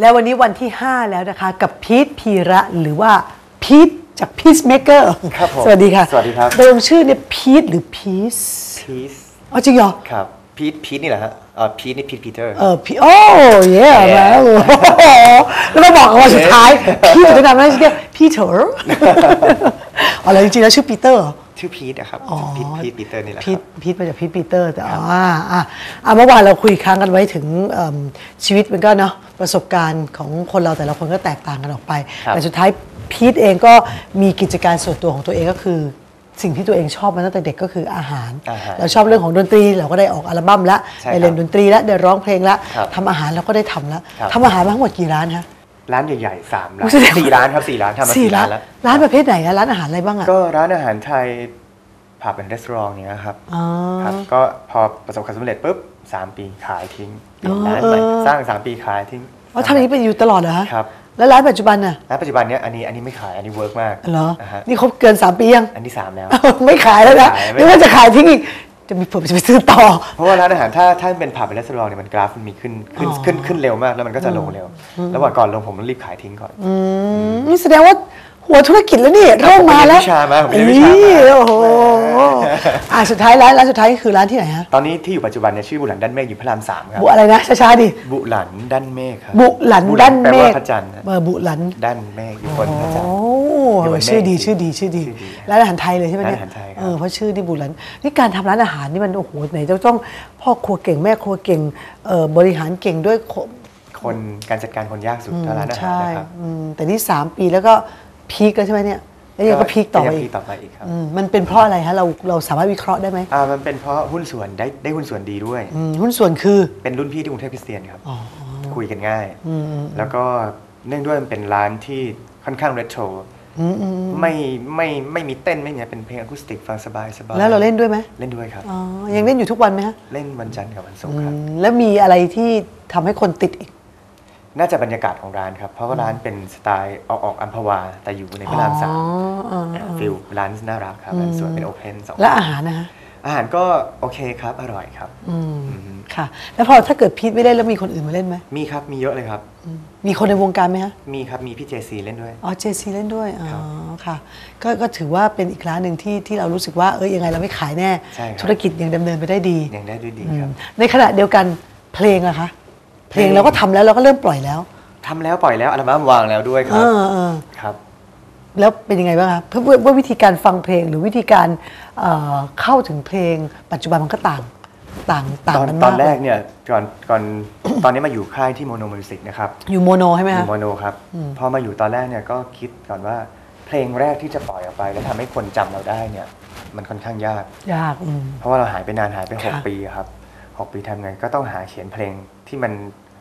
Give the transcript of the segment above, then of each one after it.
แล้ววันนี้วันที่ 5 แล้วนะคะ กับพีทพีระหรือว่าพีทจากพีซเมเกอร์ครับผมสวัสดีค่ะสวัสดีครับเดิมชื่อเนี่ยพีทหรือพีซพีซอ๋อจริงเหรอครับพีทพีทนี่แหละฮะเอ่อพีทนี่พีทพีเตอร์เออพีโอ้เย่มาโอ้โหแล้วมาบอกกันวันสุดท้ายพี่จะนำให้ชื่อพีเตอร์อ๋อแล้วจริงๆแล้วชื่อปีเตอร์เหรอ ชื่อพีทนะครับอ๋อพีทพีทพีเตอร์นี่แหละคพีรัทบพีทมาจากพีทปีเตอร์แต่อ๋ออ่าอ่าอ่าเมื่อวานเราคุยค้างกันไว้ถึงเอิ่มชีวิตมันก็เนาะประสบการณ์ของคนเราแต่ละคนก็แตกต่างกันออกไปครับแต่สุดท้ายพีทเองก็มีกิจการส่วนตัวของตัวเองก็คือสิ่งที่ตัวเองชอบมาตั้งแต่เด็กก็คืออาหารอาหารเราชอบเรื่องของดนตรีเราก็ได้ออกอัลบั้มแล้วใช่ได้เล่นครับดนตรีแล้วได้ร้องเพลงแล้วครับทำอาหารเราก็ได้ทำแล้วครับทำอาหารมาทั้งหมดกี่ร้านคะ ร้านใหญ่ๆสามร้านอุ๊ยแสดงว่าสี่ร้านครับสี่ร้านทำมาสี่ร้านแล้วร้านประเภทไหนอะร้านอาหารอะไรบ้างอะก็ร้านอาหารไทยผับเป็นรีสอร์ทเนี้ยครับอ๋อครับ ก็พอประสบความสำเร็จปุ๊บสามปีขายทิ้งเปลี่ยนอ๋อร้านใหม่เออสร้างสามปีขายทิ้งอ๋อทำอย่างนี้ไปอยู่ตลอดเหรอฮะครับแล้วร้านปัจจุบันน่ะร้านปัจจุบันเนี้ยอันนี้อันนี้ไม่ขายอันนี้เวิร์กมากเหรอนะฮะนี่ครบเกิน 3 ปียัง อันที่สามแล้ว ไม่ขายแล้วนะไม่ขายไม่นึกว่าจะขายทิ้งอีก จะมีผมจะไปซื้อต่อ เพราะว่าร้านอาหารถ้าถ้าเป็นผับเป็นรีสอร์ทเนี่ยมันกราฟมันมีขึ้นขึ้นอ๋อขึ้นขึ้นเร็วมากแล้วมันก็จะลงเร็ว แล้วก่อนก่อนลงผมรีบขายทิ้งก่อนอืมนี่แสดงว่าหัวธุรกิจแล้วนี่เริ่มมาแล้วผมเรียนวิชามาผมเรียนวิชามานี่โอ้โหอะสุดท้ายร้านร้านสุดท้ายคือร้านที่ไหนฮะตอนนี้ที่อยู่ปัจจุบันเนี่ยชื่อบุหลันด้านเมฆอยู่พระรามสามครับบุอะไรนะช้าๆดิบุหลันด้านเมฆครับบุหลันบุด้านแปลเมว่าฆพระจันทร์ฮะเออบุหลันด้านเมฆอยู่บนพระจันทร์ โอ้อยู่บนเมฆชื่อดีชื่อดีชื่อดีชื่อดีร้านอาหารไทยเลยใช่ไหมเนี่ยร้านอาหารไทยครับเออเพราะชื่อนี่บุหลันนี่การทำร้านอาหารนี่มันโอ้โหไหนจะต้องพ่อครัวเก่งแม่ครัวเก่งเอ่อบริหารเก่งด้วยคนคนการจัดการคนยากสุดถ้าร้านอาหารใช่นะครับอืมแต่นี่สามปีแล้วก็พีคแล้วใช่ไหมเนี่ยแล้วยังก็พีคต่อไปยังอีพีกคต่อไปอีกครับอืมมันเป็นเพราะอะไรฮะเราเราสามารถวิเคราะห์ได้ไหมอ่ามันเป็นเพราะหุ้นส่วนได้ได้หุ้นส่วนดีด้วยอืมหุ้นส่วนคือเป็นรุ่นพี่ที่กรุงเทพคริสเตียนครับอ๋อคุยกันง่ายอืมอืมแล้วก็เนื่องด้วยมันเป็นร้านที่ค่อนข้างเรโทรอืมอืม ไม่ไม่ไม่มีเต้นไม่มีอะไรเป็นเพลงอะคูสติกฟังสบายสบายแล้วเราเล่นด้วยไหมเล่นด้วยครับอ๋อยังเล่นอยู่ทุกวันไหมฮะเล่นวันจันทร์กับวันศุกอืร์ครับมแล้วมีอะไรที่ทำให้คนติดอีก น่าจะบรรยากาศของร้านครับ เพราะว่าร้านเป็นสไตล์ออกออกอัมพวา แต่อยู่ในพระรามสามอ๋ออ๋ออ๋อฟิลร้านน่ารักครับเป็นสวนเป็นโอเพนสองและอาหารนะฮะ อาหารก็โอเคครับ อร่อยครับอืมอืมค่ะ แล้วพอถ้าเกิดพีทไม่เล่นแล้วมีคนอื่นมาเล่นไหมมีครับมีเยอะเลยครับอืมมีคนในวงการไหมฮะ มีครับมีพี่เจซีเล่นด้วย อ๋อเจซีเล่นด้วย อ๋อครับค่ะก็ก็ถือว่าเป็นอีกร้านหนึ่งที่ที่เรารู้สึกว่าเอ้ยยังไงเราไม่ขายแน่ ใช่ครับ ธุรกิจยังดำเนินไปได้ดียังได้ด้วยดีอืครัมบในขณะเดียวกันเพลงอะคะ เพลงเพลง เราก็ทำแล้วเราก็เริ่มปล่อยแล้วทำแล้วปล่อยแล้วอัลบั้มวางแล้วด้วยคเอรับอเออครับ แล้วเป็นยังไงบ้างคะเพื่อเพื่อว่าวิธีการฟังเพลงหรือวิธีการเอ่อเข้าถึงเพลง ปัจจุบันมันก็ต่างต่างต่างตอนกันตมาอกนแรกเนี่ยก่อนก่อน ตอนนี้มาอยู่ค่ายที่โมโนมิวสิกนะครับอยู่โมโนใช่ไหมอคะ ยู่โมโนครับพอมาอยู่ตอนแรกเนี่ยก็คิดก่อนว่าเพลงแรกที่จะปล่อยออกไป แล้วทำให้คนจำเราได้เนี่ยมันค่อนข้างยาก ยากอืม เพราะว่าเราหายไปนานหายไป ค่ะ6 ปีอะครับหกปีทำไงก็ต้องหาเขียนเพลงที่มัน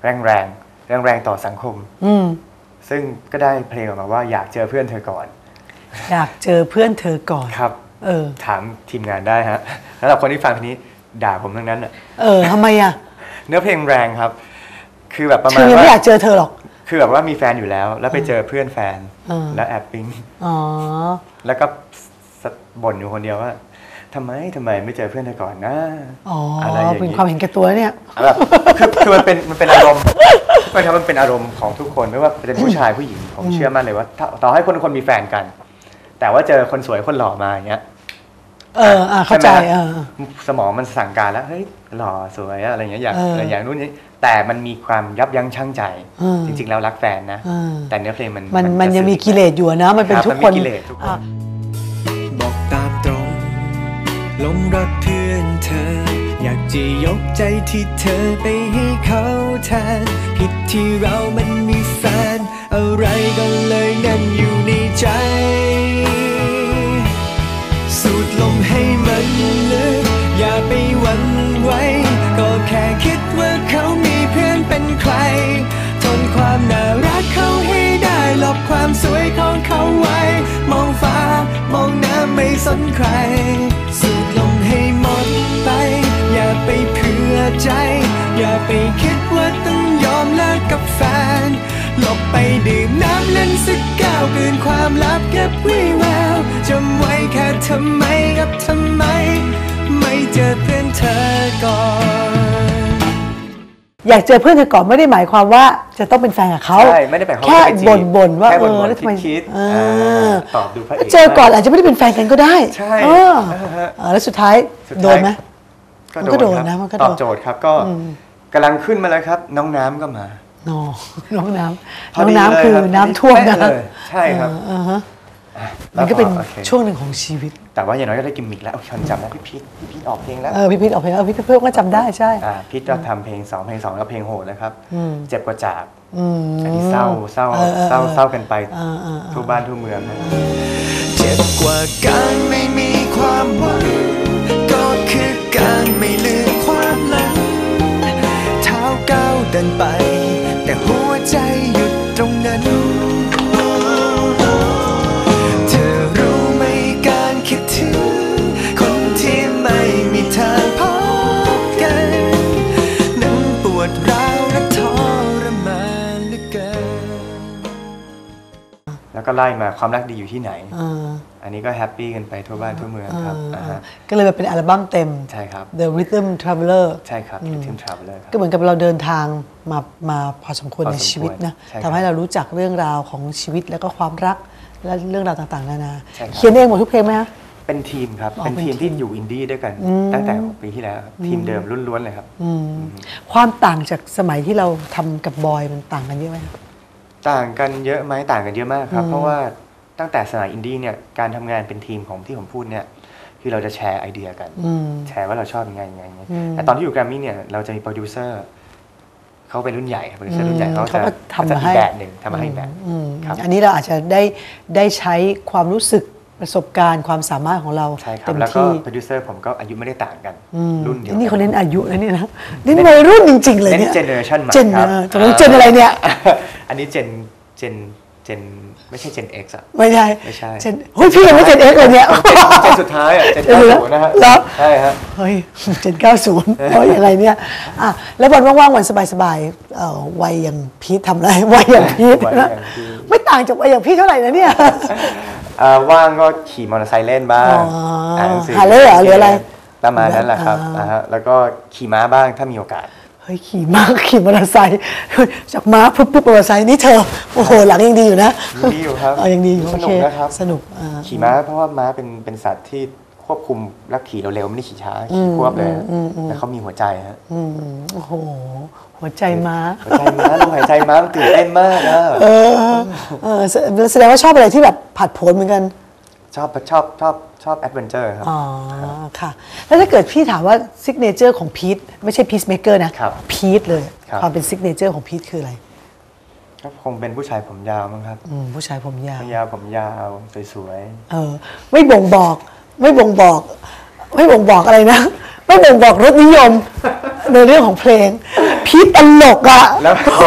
แรงแรงแรงแรงๆต่อสังคม อืม ซึ่งก็ได้เพลงออกมาว่าอยากเจอเพื่อนเธอก่อน อยากเจอเพื่อนเธอก่อนครับ เออ ถามทีมงานได้ฮะสำหรับคนที่ฟังเพลงนี้ด่าผมทั้งนั้นอะเออทำไมอะเนื้อเพลงแรงครับ คือแบบประเธมาณอยังไม่ว่าอยากเจอเธอหรอก คือแบบว่ามีแฟนอยู่แล้ว แล้วไปเจอเพื่อนแฟนเออแล้วแอบปิ๊งอ๋อแล้วก็สะบ่นอยู่คนเดียวว่า ทำไมทำไมไม่เจอเพื่อนเธอก่อนนะอ๋ออะไรอย่างเป็นนี้ความเห็นแก่ตัวเนี่ยแบบคือคือมันเป็นมันเป็นอารมณ์ไม่ครับมันเป็นอารมณ์ของทุกคนไม่ว่าจะเป็นผู้ชายผู้หญิงผมเชื่อมั่นเลยว่าถ้าต่อให้คนคนมีแฟนกัน แต่ว่าเจอคนสวยคนหล่อมาอย่างเงี้ยเอออะเข้าใจช่ไหมเออสมองมันสั่งการแล้วเฮ้ยหล่อสวยอะไรอย่างเงี้ยอยากเออออะไรอย่างนู้นนี้แต่มันมีความยับยั้งชั่งใจเออจริง ๆ แล้วรักแฟนนะเออแต่เนื้อเพลงมันมันมันจะยังมีสื่อกิเลสอยู่อะนะ มันเป็นครับทุกมันคนมีกิเลสทุกคน ลงรักเพื่อนเธอ อยากจะยกใจที่เธอไปให้เขาแทนผิดที่เรามันมีแฟน อะไรก็เลยแน่นอยู่ในใจ สูดลมให้มันลึก อย่าไปหวั่นไหว ก็แค่คิดว่าเขามีเพื่อนเป็นใคร ทนความน่ารักเขาให้ได้หลบความสวยของเขาไว้ มองฟ้ามองน้ำไม่สนใคร ใจ อย่าไปคิดว่าต้องยอมเลิกกับแฟน หลบไปดื่มน้ำเล่นสักแก้วกลืนความลับเก็บวิแววจำไว้แค่ทำไมกับทำไม ไม่เจอเพื่อนเธอก่อนอยากเจอเพื่อนเธอก่อนไม่ได้หมายความว่าจะต้องเป็นแฟนกับเขาใช่ไม่ได้หมายความแค่ว่าจะไปจีบ่นบ่นๆว่าแค่เอบ่นอๆแล้วทำไมคิดๆเออ่าอตอบดูพระเอกเจอก่อนอาจจะไม่ได้เป็นแฟนกันก็ได้ใช่เอออ่าฮะเออแล้วสุดท้ายสุดท้ายโดนไหมมัน ก็โดนครับนะมันก็โดนตอบโจทย์ครับก็กำลังขึ้นมาแล้วครับ น้องน้ำก็มานอน้องน้ำพอน้องดีน้ำเลยคือรับน้ำท่วมนะเป๊เลยใช่ครับเออฮะแล้มันวก็เป็นโอคช่วงหนึ่งของชีวิต แต่ว่าอย่างน้อยก็ได้กิมมิกแล้วฉันจำได้พี่พีทพี่พีทออกเพลงแล้วเออพี่พีทออกเพลงเออพี่เพื่อนก็จำได้ใช่อ่าพีทก็ทำเพลงสองเพลงสองแล้วเพลงโหดนะครับอืมเจ็บกว่าจากอืมอันนี้เศร้าเศร้าออออเศร้าเศร้ากันไปเออเออเออทั่วบ้านทั่วเมืองนะเจ็บกว่าการไม่มีความหวังก็คือ การไม่ลืม ก็ไล่มาความรักดีอยู่ที่ไหนเอออันนี้ก็แฮปปี้กันไปทั่วบ้านทั่วเมืองครับเอออ่าฮะก็เลยมาเป็นอัลบั้มเต็มใช่ครับ The Rhythm Traveler ใช่ครับทีมทราเวลเลอร์ครับก็เหมือนกับเราเดินทางมามาพอสมควรพอในสมควรชีวิตนะใช่ครับทำให้เรารู้จักเรื่องราวของชีวิตแล้วก็ความรักและเรื่องราวต่างๆนานาใช่ครับเขียนเองหมดทุกเพลงไหมฮะเป็นทีมครับอ๋อเป็นเป็นทีมทีที่มอยู่อินดี้ด้วยกัน ตั้งแต่หกปีที่แล้วครับทีมเดิมล้วนๆเลยครับอืมความต่างจากสมัยที่เราทำกับบอยมันต่างกันเยอะไหม ต่างกันเยอะไหมต่างกันเยอะมากครับ เพราะว่าตั้งแต่สมัยอินดี้เนี่ยการทำงานเป็นทีมของที่ผมพูดเนี่ยคือเราจะแชร์ไอเดียกันอืมแชร์ว่าเราชอบยังไงยังไงยังไงอืมแต่ตอนที่อยู่แกรมมี่เนี่ยเราจะมีโปรดิวเซอร์เขาเป็นรุ่นใหญ่โปรดิวเซอร์รุ่นใหญ่อืมเขาเขาจะก็ทำเขาจะมาให้อีกแบบหนึ่งทำมาให้อีกแบบอืมครับอันนี้เราอาจจะได้ได้ใช้ความรู้สึก ประสบการณ์ความสามารถของเราใช่ครับ เต็มแล้วก็ที่โปรดิวเซอร์ผมก็อายุไม่ได้ต่างกัน อืมรุ่นเดียวนี่เขากัเน้นอายุนะเนี่ยนะนี่วัยรุ่นจริง ๆ เลยเน้นเนี่ยเจเนอเรชันใหม่เจนครับเออตกลงเจนอะไรเนี่ย อันนี้เจนเจนเจนไม่ใช่เจน X อะ ไม่ใช่ไม่ใช่ เจนเฮ้ยพี่ยังไม่เจนเอ็กเลยเนี่ย เจนสุดท้ายอะเจนเออ90นะฮะแล้ว ใช่ฮะ เฮ้ยเจน90เฮ้ยอะไรเนี่ยอะแล้ววันว่างๆวันสบายๆเอ่อวัยอย่างพีททำอะไรวัยอย่างพีทวัยอย่างพีท ไม่ต่างจากวัยอย่างพี่เท่าไหร่นะเนี่ย เอ่อว่างก็ขี่มอเตอร์ไซค์เล่นบ้างอ๋ออ่านหนังสือหาเล่เหรอหรืออะไรประมาณนั้นแหละครับอ่านนะฮะแล้วก็ขี่ม้าบ้างถ้ามีโอกาส เฮ้ยขี่ม้าขี่มอเตอร์ไซค์เฮ้ยจากม้าปุ๊บปุ๊บมอเตอร์ไซค์นี่เธอโอ้โหหลังยังดีอยู่นะยังดีอยู่ครับเออยังดีอยู่สโอนุเคกนะครับ สนุกอ่า ขี่ม้าเพราะว่าม้าเป็นเป็นสัตว์ที่ ควบคุมและขี่เร็วๆไม่ได้ขี่ช้าขี่ควบเลยแต่เขามีหัวใจฮะอืมโอ้โห หัวใจม้า หัวใจม้าลมหายใจม้ามันตื่นเต้นมากนะเออเออแสแสดงว่าชอบอะไรที่แบบผัดโผนเหมือนกัน ชอบชอบชอบชอบแอดเวนเจอร์ครับ อ๋อ ค่ะ แล้วถ้าเกิดพี่ถามว่าซิกเนเจอร์ของพีทไม่ใช่พีซเมเกอร์นะครับพีทเลยครับความเป็นซิกเนเจอร์ของพีทคืออะไรก็คงเป็นผู้ชายผมยาวมั้งครับอืมผู้ชายผมยาวผมยาวผมยาวสวยเออ ไม่บ่งบอก ไม่บ่งบอก ไม่บ่งบอกอะไรนะ ไม่บ่งบอกรสนิยม ในเรื่องของเพลง พีทตลกอะแล้วโอ้โห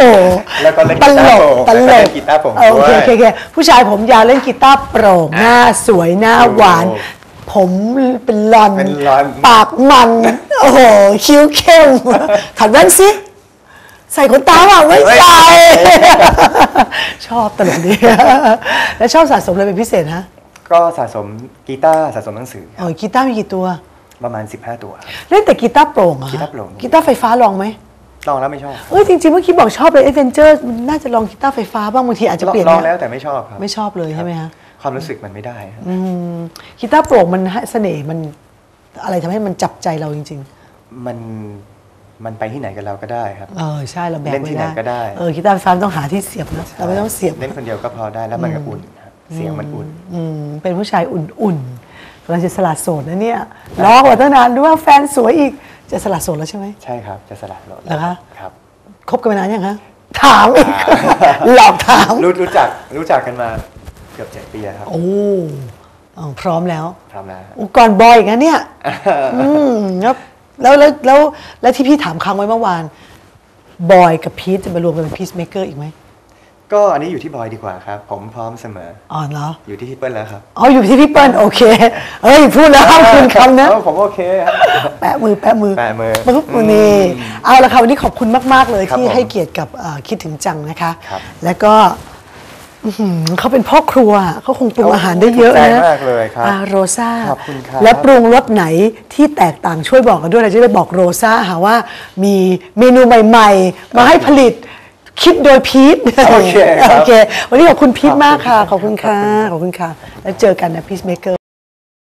แล้วก็เล่นตกีลตาร์กโปร่งตแล้วลก็เล่กนกีตาร์โปร่งเออโอเคด้วยโอเคโอเคผู้ชายผมยาวเล่นกีตาร์โปร่งหน้าสวยหน้าหวาน โอ้ผมเป็นลอนเป็นลอน ปากมัน โอ้โหคิ้วเข้มถัดแว่นสิใส่ขนตาเปล่าไม่ใส่ ชอบตลกดี แล้วชอบสะสมอะไรเป็นพิเศษฮะ ก็สะสมกีตาร์สะสมหนังสือเออกีตาร์มีกี่ตัว ประมาณ 15 ตัวเล่นแต่กีตาร์โปร่งเหรอะกีตาร์โปร่ง กีตาร์ไฟฟ้าลองไหมลองแล้วไม่ชอบเอ้ยจริงๆเมื่อกี้บอกชอบเลยเอเวนเจอร์น่าจะลองกีตาร์ไฟฟ้าบ้างบางทีอาจจะลองเปลี่ยนลองนะแล้วแต่ไม่ชอบครับไม่ชอบเลยใช่ไหมฮะความรู้สึกมันไม่ได้ครับอืมกีตาร์โปร่งมันให้เสน่ห์มันอะไรทำให้มันจับใจเราจริง มันมันไปที่ไหนกับเราก็ได้ครับ ๆ เออใช่เราแบกเล่นที่ไหนก็ได้ เออกีตาร์ไฟฟ้าต้องหาที่เสียบนะเราไม่ต้องเสียบ เล่นคนเดียวก็พอได้แล้วมันก็อุ่นครับ เสียงมันอุ่น อืมเป็นผู้ชายอุ่นๆกำลังจะสละโสดนะเนี่ยร้องมาตั้งนานดูว่าแฟนสวยอีกจะสละโสดแล้วใช่ไหม ใช่ครับ จะสลัดรถเหรอคะ ครับคบกันมานานยังคะถามอีกหลอกถามรู้รู้จักรู้จักกันมาเกือบเจ็ดปีแล้วครับ โอ้อ๋อพร้อมแล้วทำแล้วอุยก่อนบอยอีกนะเนี่ยอืมแล้วแล้วแล้วแล้วแล้วที่พี่ถามค้างไว้เมื่อวาน บอยกับพีทจะมารวมกันเป็นพีซเมเกอร์อีกไหม ก็อันนี้อยู่ที่บอยดีกว่าครับ ผมพร้อมเสมอ อ๋อเหรอ อยู่ที่พี่เปิ้ลแล้วครับ อ๋ออยู่ที่พี่เปิ้ลโอเคเอ้ยพูดแล้วห้ามคืนคำนะ เออผมโอเคครับ แปะมือแปะมือแปะมือปึ๊บนี่เอาละค่ะวันนี้ขอบคุณมาก ๆ เลยครับที่ผมให้เกียรติกับเอ่อคิดถึงจังนะคะ ครับ แล้วก็อื้อหือเขาเป็นพ่อครัวเขาคงปรุงอาหารได้เยอะถูกใจนะมากเลยครับ อ่าโรซ่าขอบคุณครับ และปรุงรสไหนที่แตกต่างช่วยบอกกันด้วยเราจะได้บอกโรซ่าหาว่ามีเมนูใหม่ ๆ มาให้ผลิต คิดโดยพีทโอเคครับ โอเค วันนี้ขอบคุณพีทมากค่ะ ขอบคุณค่ะ ขอบคุณค่ะ แล้วเจอกันนะพีซเมเกอร์